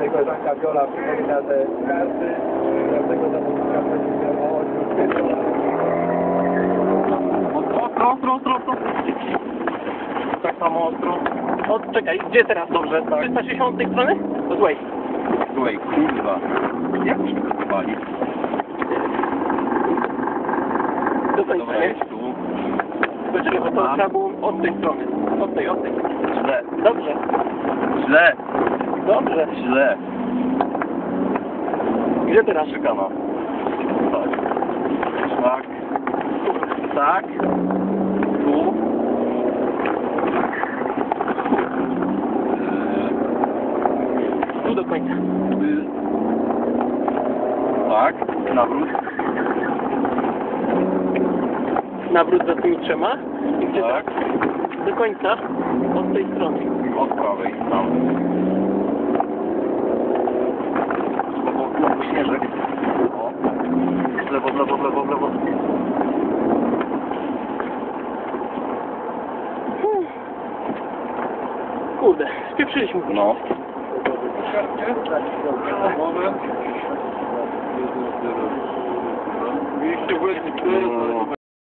Tutaj koleżanka Viola przypomina te karty. Każdego zawodnika będzie miało Ostro, ostro, ostro, ostro. Tak samo ostro. O, czekaj, gdzie teraz? Dobrze, tak. 360 tej strony? To złej. Słuchaj, kurwa. Jak to chowali? Do końca, Dobra, nie? tu. Poczekaj, bo to trzeba było od tej strony. Od tej, od tej. Źle. Dobrze, Źle. Dobrze. Źle. Gdzie teraz? Szykana. Tak. Tak. Tak. Tu. Tu do końca. Tak. Nawrót. Nawrót za tymi trzema. I gdzie Tak. teraz? Do końca. Od tej strony. Od prawej. Tam. W lewo, w lewo, śnieżek. O. W lewo, w lewo, w lewo, w lewo. Kurde, spieprzyliśmy. No. Moment. No.